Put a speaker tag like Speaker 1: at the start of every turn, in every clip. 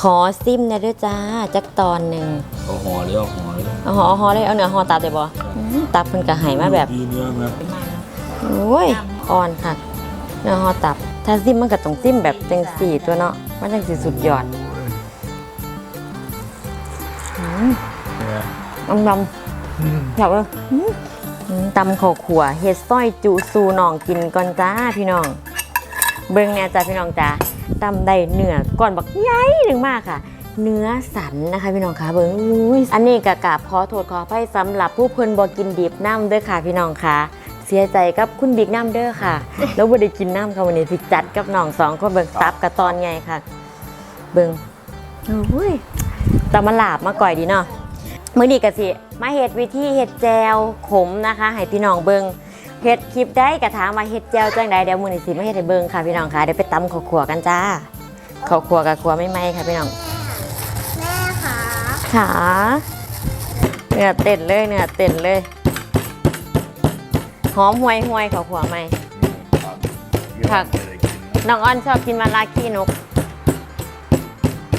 Speaker 1: ขอซิมนะเด้อจ้าจักตอนหนึ่ง
Speaker 2: เอาห่อเลยเอาห่อเลย
Speaker 1: เอาหอเอาหอเลยเอาเนื้อหอตับได้บ่อืมตับเพิ่นก็ให้มาแบบ
Speaker 2: ดีเนื้อไหม
Speaker 1: โอ้ยอ่อนค่ะเนื้อหอตับ ถ้าซิมมันก็ต้องซิมแบบจังสี่ตัวเนาะมันจังสิสุดยอดอืม
Speaker 2: เนี่ย
Speaker 1: อำลำอยากเลยอืมอืมตำข้าวขัวเฮ็ดซอยจุสูน้องกินก่อนจ้าพี่น้อง เบิ่งแน่จ้าพี่น้องจ้า ตำได้เนื้อก่อนบักใหญ่หนึ่งมากค่ะ เนื้อสันนะคะพี่น้องคะเบิ่งอันนี้กะกาบขอโทษขออภัยสำหรับผู้เพิ่นบ่กินดิบน้ำเด้อค่ะพี่น้องคะเสียใจกับคุณบิ๊กน้ำเด้อค่ะ แล้วบ่ได้กินน้ำค่ะวันนี้สิจัดกับน้องสองคนเบิ่งตับกับตอนไงค่ะ เบิ่งโอ้ยตำมาลาบมาก่อยดีเนาะมื้อนี้ก็สิมาเฮ็ดวิธีเฮ็ดแจวขมนะคะ ให้พี่น้องเบิ่ง เฮ็ดคลิปได้กระถามมาเฮ็ดแจวจังใดเดี๋ยวมื้อนี้สิมาเฮ็ดให้เบิ่งค่ะพี่น้องค่ะเดี๋ยวไปตำข้าวคั่วกันจ้าข้าวคั่วกับคั่วไม่ไหมค่ะพี่น้อง
Speaker 3: แม่คะ
Speaker 1: ขาเนื้อเต้นเลยเนื้อเต้นเลยหอมห่วยห่วยข้าวคั่วไหมผักน้องอ้อนชอบกินมะลาขี้นก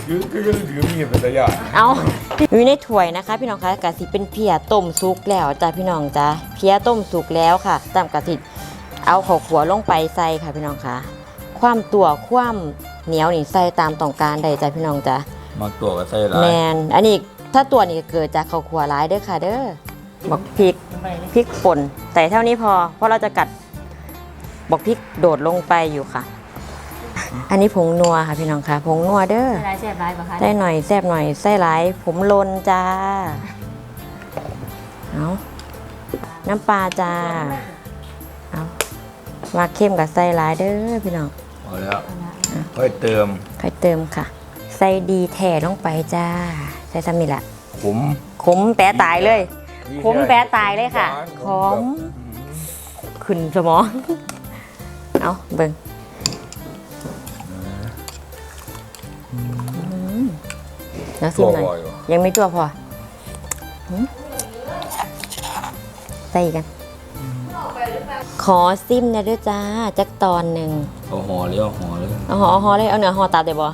Speaker 2: ยืดก็ยืดยืดมีเป็นระยะ
Speaker 1: เอา อยู่ในถ้วยนะคะ พี่น้องคะกะสิเป็นเพียต้มสุกแล้วจ้าพี่น้องจ้าเพียต้มสุกแล้วค่ะตามกะทิเอาข้าวขัวลงไปใส่ค่ะพี่น้องคะความตัวความเหนียวนี่ใส่ตามต้องการได้จ้าพี่น้องจ้า
Speaker 2: มาตัวกับไส้ร้า
Speaker 1: แม
Speaker 2: ย
Speaker 1: นอันนี้ถ้าตัวนี้เกิดจากข้าวขัวร้ายเด้อค่ะ เด้อบอกพริกพริกป่นแต่เท่านี้พอ เพราะเราจะกัดบอกพริกโดดลงไปอยู่ค่ะ อันนี้ผงนัวค่ะพี่น้องค่ะ ผงนัวเด้อ
Speaker 3: อะไรเสียบไรปะคะ
Speaker 1: ได้หน่อยแซบหน่อยไส้หลายผมลนจ้าเอาน้ำปลาจ้าเอามาเข้มกับไส้หลายเด้อพี่น้อง
Speaker 2: พอแล้วค่อยเติม
Speaker 1: ใครเติมค่ะใส่ดีแถ่ลงไปจ้าใส่ซ้ำนี่แหละ
Speaker 2: ขม
Speaker 1: ขมแปะตายเลยขมแปะตายเลยค่ะขมขึ้นสมองเอาเบิ่ง แล้วซิ
Speaker 2: ตัว
Speaker 1: มหน่อย
Speaker 2: บ่อยว่ะ
Speaker 1: ยังไม่ตัวพอหึใส่อีกกัน ขอซิมนะเด้อจ้าจักตอนหนึ่ง
Speaker 2: เอาห่อเลยเอาห่อเลย
Speaker 1: เอาหอเอาหอเลยเอาเนื้อหอตับได้บ่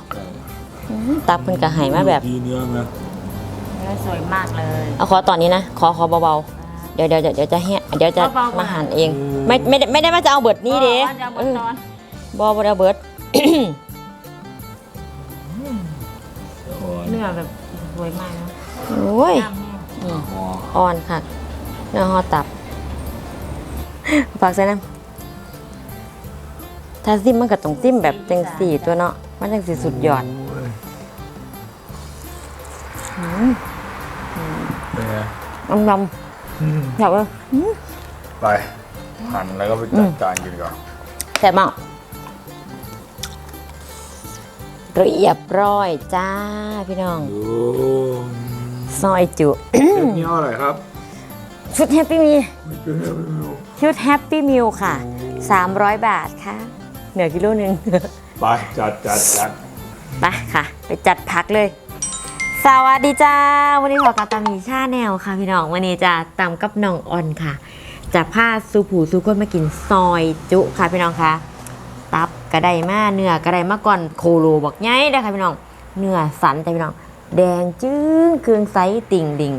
Speaker 1: อืมตับเพิ่นก็ให้มาแบบ
Speaker 2: ดีเนื้อไหม
Speaker 3: เนื้อสวยมากเลย
Speaker 1: เอาขอตอนนี้นะ ขอขอเบาๆ เดี๋ยวเดี๋ยวเดี๋ยวเดี๋ยวจะแหะเดี๋ยวจะ
Speaker 3: เบาๆก่อน
Speaker 1: มาหั่นเอง ไม่ไม่ได้ไม่ได้ว่าจะเอาเบิดนี่เด้
Speaker 3: อ๋อจะหม
Speaker 1: เอ
Speaker 3: ด
Speaker 1: อ
Speaker 3: ตอน
Speaker 1: บอบได้เอาเบิด
Speaker 2: ห่อ
Speaker 3: เนื้อแบบสวยมากนะ
Speaker 1: โอ้ย
Speaker 3: น้ำแห้ง
Speaker 1: อืม
Speaker 2: ห่อ
Speaker 1: อ่อนค่ะเนื้อหอตับฝากใส่น้ำถ้าซิมมันก็ต้องซิมแบบจังสี่ตัวเนาะมันจังสี่สุดยอด
Speaker 2: เป็นไง
Speaker 1: อำลำอยากเลย
Speaker 2: ไป หั่นแล้วก็ไปจัดจานกินก่อน
Speaker 1: แซ่บมาก เรียบร้อยจ้าพี่น้อง
Speaker 2: ดู
Speaker 1: ซอยจุ
Speaker 2: เส้นนี้เท่าไหร่ครับ
Speaker 1: ชุดแฮปปี้มี
Speaker 2: ไม่เกินไม่รู้
Speaker 1: ชุดแฮปปี้มิลค่ะ 300 บาทค่ะ เหนือกิโลหนึ่ง
Speaker 2: ไปจัดจัดจัด
Speaker 1: ไปค่ะ ไปจัดพักเลย สวัสดีจ้า วันนี้พอกาตามีชาแนวค่ะพี่น้อง วันนี้จะตำกับน้องออนค่ะ จะพาสูผูสูคนมากินซอยจุค่ะพี่น้องค่ะตับ กระไดมาเนื้อกระไดมาก่อนโคโลบอกไงได้อค่ะพี่น้อง เนื้อสันแต่พี่น้อง แดงจึ้งเครื่องไซส์ติ่งดิ่ง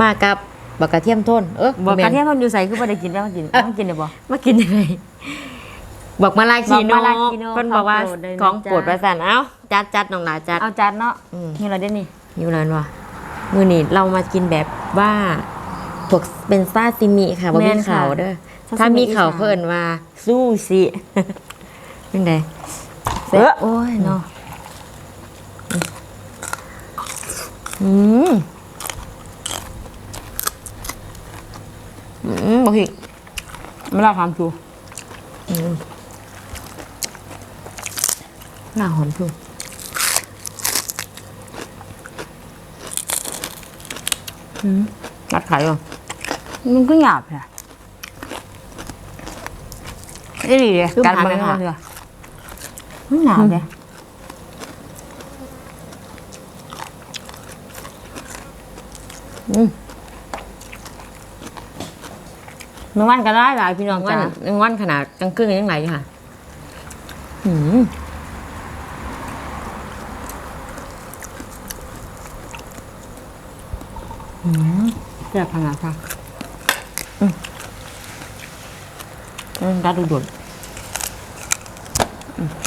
Speaker 1: มากับบักกระเทียมต้นเออ
Speaker 3: บอก
Speaker 1: แม่
Speaker 3: กระ
Speaker 1: น
Speaker 3: เทียมมันอยู่ใส่คือไม่ได้กินแล้วมากินต้องกินเดี๋ยวบอก
Speaker 1: มากินยังไงบอกมาลาคีโน
Speaker 3: บอกมาลาคีโน่
Speaker 1: เพิ่นบอกว่า
Speaker 3: ข
Speaker 1: ข
Speaker 3: อ
Speaker 1: องง
Speaker 3: โป
Speaker 1: โป
Speaker 3: ร
Speaker 1: ร
Speaker 3: ด
Speaker 1: ด
Speaker 3: เล
Speaker 1: ประ
Speaker 3: ย
Speaker 1: สันเอ้าจัดจัดน้องหลาจัด
Speaker 3: เอาจานเนาะ
Speaker 1: อืม
Speaker 3: นี่เราได้นี่
Speaker 1: อยู่แล้วว่ะมือนี้เรามากินแบบว่าพวกเป็นซาซิมิค่ะบ่
Speaker 3: แม่
Speaker 1: มี
Speaker 3: นค่ะ
Speaker 1: เขาเด้อ
Speaker 3: ซาซิมิ
Speaker 1: ถ้ามีเขา
Speaker 3: อีสาน
Speaker 1: เพิ่นว่าซูชิ เป็นไง
Speaker 3: เออโอ้ยเนาะ
Speaker 1: อืมอืมบ่ผิด
Speaker 3: ไม่เราทำถูก
Speaker 1: หน้าหอมถูก
Speaker 3: รัดไข่ก่อนมันก็หยาบเลยได้ดีเลยการมันก็เถอะ ไม่หนาเลยอืมเมื่อวันก็ได้หลายพี่น้อง
Speaker 1: จ้ะ
Speaker 3: เมื่อ
Speaker 1: วันขนาดกลางคืนยังไงค่ะอืมอืม
Speaker 3: แซ่บขนาดค่ะ
Speaker 1: อืมกระดูดด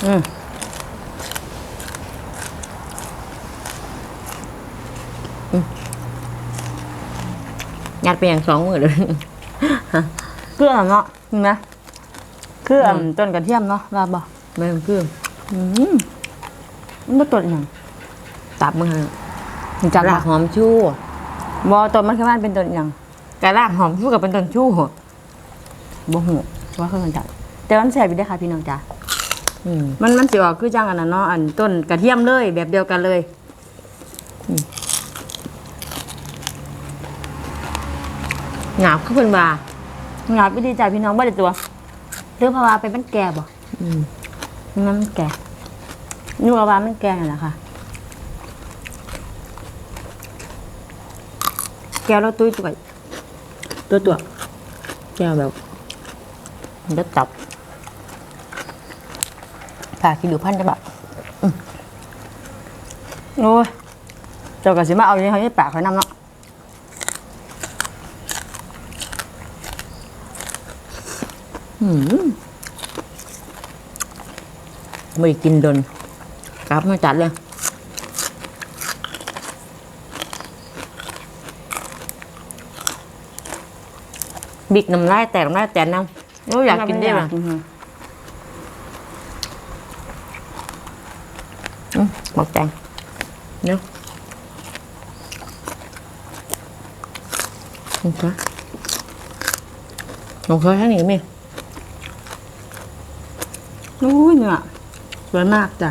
Speaker 3: อืม
Speaker 1: ยัดไปอย่างสองมือเลย
Speaker 3: เกลือเนาะเห็นไหมเกลืออต้นกระเทียมเนาะว่าบ่
Speaker 1: ไม่ต้องเพิ่ม
Speaker 3: อืมมันบ่ต้นหยัง
Speaker 1: ตับมือหั่น
Speaker 3: รู้จัก
Speaker 1: ราก
Speaker 3: บ่
Speaker 1: หอมชู่
Speaker 3: บ่ต้นมันคือมันเป็นต้นหยัง
Speaker 1: กระรากหอมชู่กับเป็นต้นชู่
Speaker 3: บ่ฮู้ว่าเขารู้จักแต่มันแซ่บอยู่เด้อค่ะพี่น้องจ้า
Speaker 1: อื ม
Speaker 3: มันมันสิออกคือจังอันนั้นเนาะอันต้นกระเทียมเลยแบบเดียวกันเลย
Speaker 1: หงาบขึ้นเป็นว่า
Speaker 3: งาบวิธีจ่ายพี่น้องบ่ได้ตัวหรือเพราะว่าเป็นมันแก่บ่
Speaker 1: อืม
Speaker 3: มันมันแก่นึกว่ามันแก่นั่นแหละค่ะแก้วแล้วตุ้ยตัวตัวตัว
Speaker 1: แก้วแบบเด็ดตับ ผ่ากินดูพันจะแบบ
Speaker 3: โอ้ยเจ้าก็สิมาเอาอย่างนี้เขาให้ปากเขานำเนาะ
Speaker 1: อืมไม่ได้กินดนกลับมาจัดเลยบิกน้ำลายแตกน้ำลายแตกน้ำโอ้ยอยากกินได้ไหม
Speaker 3: อืม
Speaker 1: อืม บอกแตงเนาะโอเคโอเคแค่นี้ก็มี
Speaker 3: อุ้ยเนี่ยสวยมากจ้ะ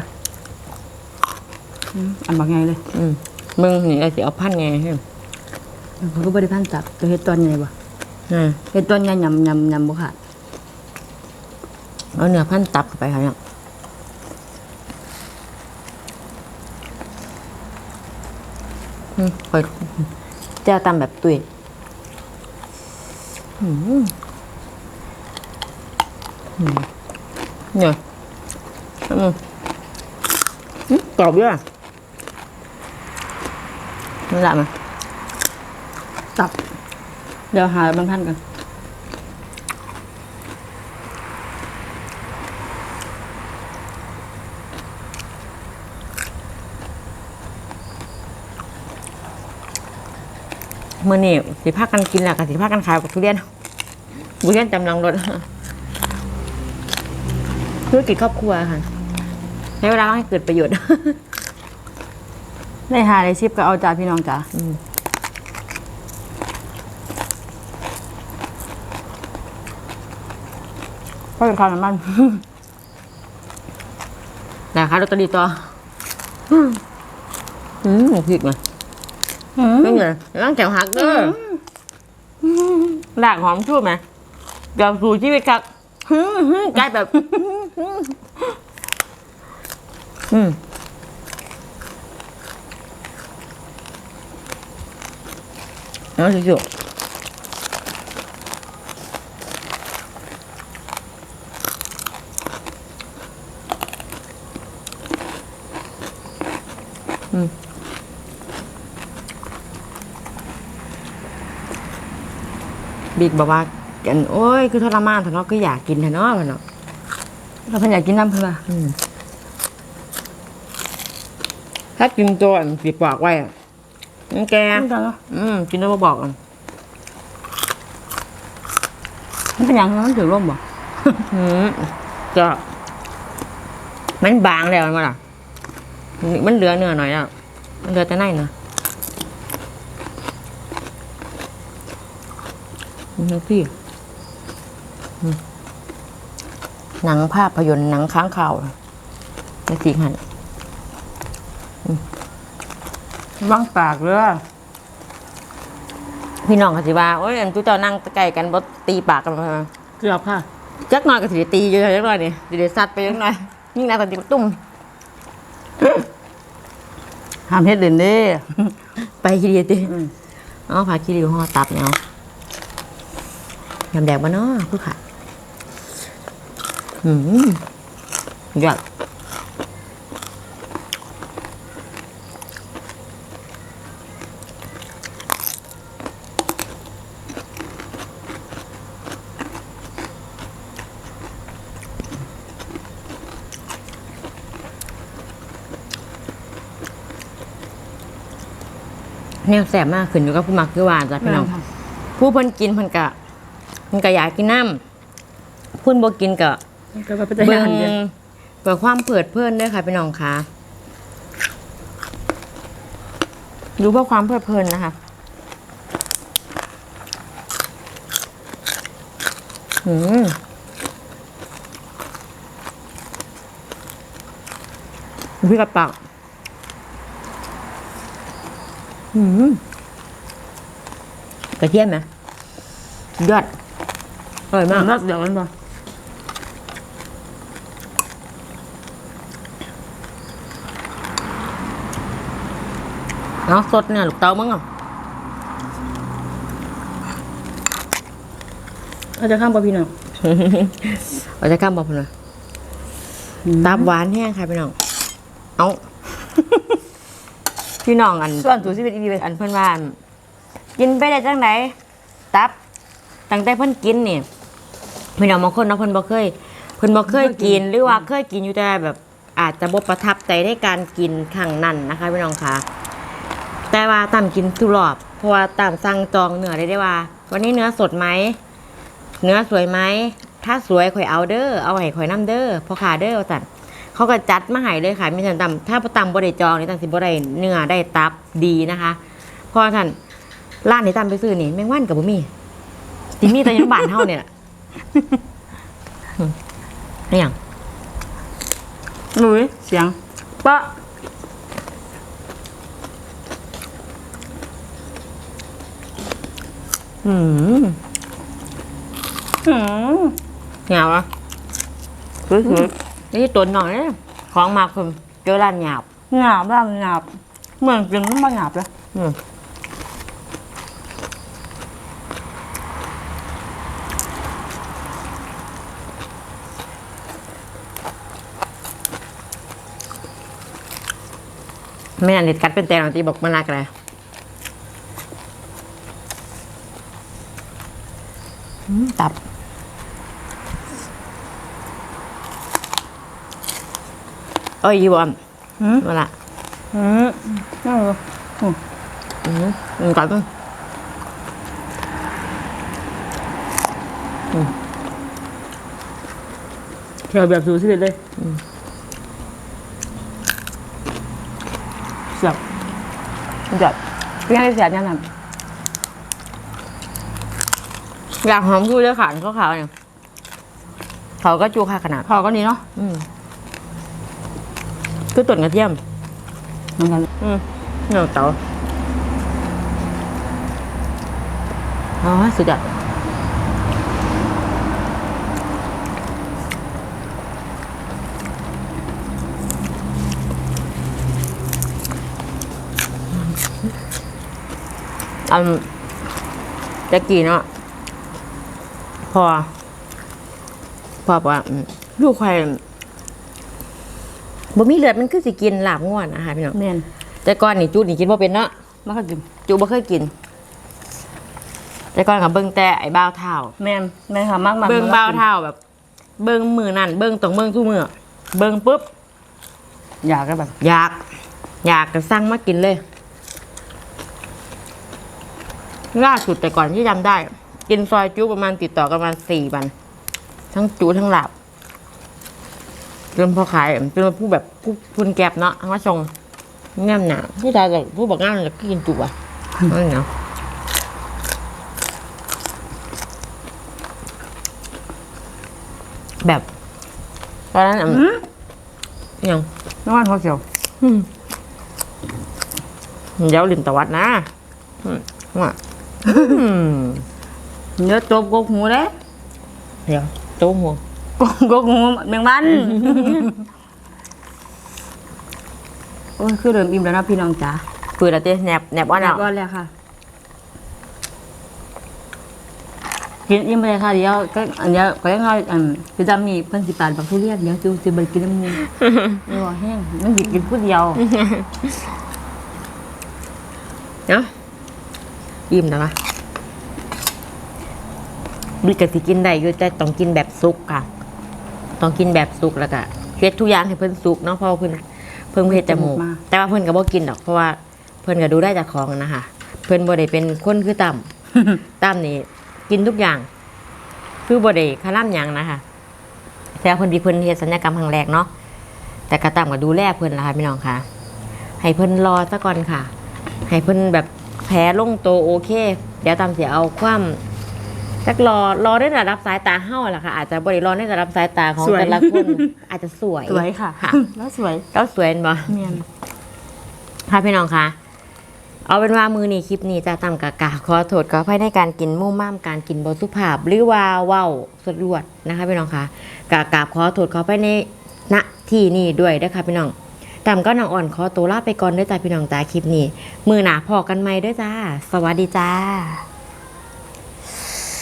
Speaker 3: อืมอันบักไงเลย
Speaker 1: อืมมึงนี่ก็สิเอาพันไงให้
Speaker 3: เขาก็บริพันธ์จับตัวเฮ็ดตอนใหญ่บ่
Speaker 1: อ่า
Speaker 3: เฮ็ดตอนใหญ่ยำยำยำบ่ขาด
Speaker 1: เอาเนื้อพันตับเข้าไปค่ะเนี่ยอืม คอยเจ้าตำแบบตุยเนี่ยกรอบด้วยนี่แหละมั้ย
Speaker 3: ตับ เดี๋ยวหาบางท่านกัน
Speaker 1: เมื่อนี่สิพากันกินแหละกับสิพากันขายกับทุเรียนทุเรียนจำลังรถธุรกิจครอบครัวค่ะใช้เวลาว่างให้เกิดประโยชน์
Speaker 3: ได้หาได้ชิปก็เอาจ้าพี่น้องจ้าเพราะเป็นข้าวน้ำมัน
Speaker 1: นะคะลอตเตอรี่ต่ออืมหมูพริกมา
Speaker 3: อืม
Speaker 1: ไม่ เหมือนร่างแถวหักเด้อหลากหอมชู่ไหมเดี๋ยวสู่ชีวิตครับกลายแบบอืมเอาสิจุบิ๊ กบอกว่ากันโอ้ยคือทรมานแต่เนาะคืออยากกินแต่เนาะมันเนาะ
Speaker 3: เราเพิ่นอยากกินน้ำเพิ่นว่า
Speaker 1: อืมถ้ากินตัวอันสีปากไว้อะมันแก
Speaker 3: มันก็เนาะ
Speaker 1: อืมกินแล้วมาบอกกัน
Speaker 3: มันเป็นหยังมันถึงร่มบ่
Speaker 1: อืมก็มันบางแล้วมันล่ะ มันเหลือเนื้อหน่อยแล้วมันเหลือแต่ในเนื้อนี่ พี่อืมหนังภาพยนตร์หนังค้างข่าวในสีหัน
Speaker 3: ว่างปากเลย
Speaker 1: พี่น้องก็สิว่าโอ้ยอันทุกเจ้านั่งใกล้กันบ่ตีปากกันมา
Speaker 3: เกือบค่ะ
Speaker 1: จักหน่อยก็สิได้ตีอยู่จักหน่อยนี่สิได้ซัดไปจักหน่อยยิ่งนาตอนตีตุ้ม
Speaker 3: ห้ามเฮ็ดเล่นเด้
Speaker 1: ไปทีเดียวติ
Speaker 3: อืม
Speaker 1: เอาผักขี้ริ้วห่อตับเนี่ยเอา ยำแดงบ้านนอผู้ขาอืมยอดแนวแสบมากขึ้นอยู่กับผู้มักคือวานจ้ะพี่น้อง ผู้เพิ่นกินเพิ่นกะ เพิ่นกะอยากกินน้ำผู้บ่กินกะ
Speaker 3: ก็ว่าไปจะ
Speaker 1: เบิ่
Speaker 3: ย่าง
Speaker 1: ง
Speaker 3: เดียว
Speaker 1: เพื่อความเผิดเพลินด้วยค่ะพี่น้องค่ะดูเพื่อความเพลิดเพลินนะคะอืมพี่กระปักอืมกระเทียมไหมสุดยอด อร่อยมาก
Speaker 3: รสเดี๋ยวมันบ่
Speaker 1: เนาะสดเนี่ยลูกเต้ามั้งอะ
Speaker 3: เอาจะข้ามบ่พี่น้อง
Speaker 1: เราจะกล้ามบอกผมหน่อยตับหวานแห้งค่ะพี่น้อง เอาพี่น้องอัน
Speaker 3: ส่วนสูชีวิตอีดีเลย
Speaker 1: อันเพิ่นว่าอันกินไปได้จังไหนตับตั้งแต่เพิ่นกินนี่ พี่น้องบางคนเนาะเพิ่นบ่เคยเพิ่นบ่เคยกินหรือว่าเคยกินอยู่แต่แบบอาจจะบ่ประทับใจในการกินครั้งนั้นนะคะพี่น้องค่ะแต่ว่าตามกินทุกรอบเพราะว่าตามสั่งจองเนื้อได้ได้ว่า วันนี้เนื้อสดไหมเนื้อสวยไหมถ้าสวยข่อยเอาเด้อเอาให้ข่อยน้ำเด้อพอขาเด้อว่าซั่นเขาก็จัดมาให้เลยค่ะมีสันตำถ้าประตำบ่ได้จองนี่ตังสิบ่ได้เนื้อได้ตับดีนะคะพราะท่านร้านที่ตาไปซื้อนี่แมงวันกับบุมีสิมีแต่อยังบ้านเฮาเนี่ย นี่อย่าง
Speaker 3: หนุยเสียงปะ
Speaker 1: อืม
Speaker 3: อืม
Speaker 1: เหงาอะ
Speaker 3: สวย
Speaker 1: นี่ตัวหน่อยเนี่ยของมากคือเจอร้านหยาบ
Speaker 3: ๆหยาบบ้างหยาบเหมือนกินมันบ่หยาบเลย
Speaker 1: อืม ไม่อันนี้กัดเป็นแตงหรอกตีบอกมันรักอะไรอืมตับเอ้ยอยูบอม
Speaker 3: อืม
Speaker 1: มาละ
Speaker 3: อืมนั่งเลยอืม
Speaker 1: อืมอืมก่อนมึง
Speaker 3: เที่ยวแบบสูชีวิตเลยเสียบ มันจะเพียงให้เสียบยังไง
Speaker 1: อยากหอมพูดเลยค่ะเขาขาวเนี่ยเขาก็จูค่าขนาด
Speaker 3: พอก็นี้เนาะ
Speaker 1: อืมคือตุ่นกระเทียม
Speaker 3: เหมือนกัน
Speaker 1: อืมเนื้อเต๋าอ๋อสุดยอด อันตะกี้เนาะพอพอบอกว่าอืมลูกควายบ่มีเลือดมันคือสิกินลาบง่วนนะคะพี่น้อง
Speaker 3: แม่น
Speaker 1: แต่ก่อนนี่จูนี่กินบ่เป็นเนาะ
Speaker 3: แล้วก็กิน
Speaker 1: จูบ่เคยกิน แต่ก่อนกับเบิ่งแต่ไอ้บ้าวเท้า
Speaker 3: แม่นแม่นค่ะมากมาก
Speaker 1: เบิ่งบ้าวเท้าแบบ เบิ่งมือนั่นเบิ่งตรงเบิ่งทุกมือเบิ่งปุ๊บ
Speaker 3: อยากก็แบบ
Speaker 1: อยาก อยากจะสั่งมากินเลย ล่าสุดแต่ก่อนที่จำได้ กินซอยจูประมาณติดต่อกันประมาณสี่วัน ทั้งจูทั้งหลับจนพอขายจนมาพูดแบบพูดพูนแก็บเนาะทั้งว่าชงงามหนาผู้ชายกับผู้บอกงามจะกินจูอะนั่นเนาะแบบตอนนั้นอะยัง
Speaker 3: น้ำมันหัวเขียว
Speaker 1: เดี๋ยวลินตะวัดนะอืมว่า อืม
Speaker 3: เนื้อตบกกหูเด้
Speaker 1: เดี๋ยวตู้หัว
Speaker 3: กกกกหูแมงวัน โอ้ยคือเริ่มอิ่มแล้วนะพี่น้องจ๋า
Speaker 1: ปืนอะเจ๊แหนบแหนบว่า
Speaker 3: แล้
Speaker 1: เนาะ
Speaker 3: วก็แล้วค่ะ กินอิ่มไปเลยค่ะเดี๋ยวก็อันเดียวก็ยังเอาอันคือจะมีเพิ่นสิปานบักทุเรียนเดี๋ยวจูสิเบิ่กินน้ำมูกเออแห้งมันหยิบกินผู้เดียว
Speaker 1: เนาะ อิ่มแล้วปะบิกะสิกินได้อยู่แต่ต้องกินแบบสุกค่ะ ต้องกินแบบสุกแล้วก็เฮ็ดทุกอย่างให้เพิ่นสุกเนาะเพราะว่าเพิ่นเพิ่นเฮ็ดจมูกแต่ว่าเพิ่นก็บ่กินดอกเพราะว่าเพิ่นก็ดูได้จากของนะคะเพิ่นบ่ได้เป็นคนคือต่ำต่ำนี่กินทุกอย่าง คือบ่ได้คาร่ำหยังนะคะแต่เพิ่นดีเพิ่นเฮ็ดสัญญกรรมครั้งแรกเนาะแต่กระต่ำก็ดูแลเพิ่นล่ะค่ะพี่น้องค่ะ ให้เพิ่นรอซะก่อนค่ะ ให้เพิ่นแบบแผลลงโตวโอเค เดี๋ยวตามสิเอาความจักรอรอได้ระดับสายตาเฮาล่ะค่ะ อาจจะบ่ได้รอในระดับสายตาของ
Speaker 3: สวย
Speaker 1: แต่ละคนอาจจะสวย
Speaker 3: สวยค่ะแล้วสวย
Speaker 1: แล้วสวยเห็นบ่
Speaker 3: เมียน
Speaker 1: ค่ะพี่น้องคะเอาเป็นว่ามือนี้คลิปนี้จะตามกากาขอโทษขออภัยในการกินมุ่มม่ามการกินบสุภาพ หรือว่าเว้าสะดวดนะคะพี่น้องคะกากาขอโทษขออภัยในณที่นี้ด้วยนะคะพี่น้อง ตามก็น้องอ่อนขอตัวลาไปก่อนด้วยจ้าพี่น้องจ้าคลิปนี้ มือหนาพอกันไหมด้วยจ้า สวัสดีจ้า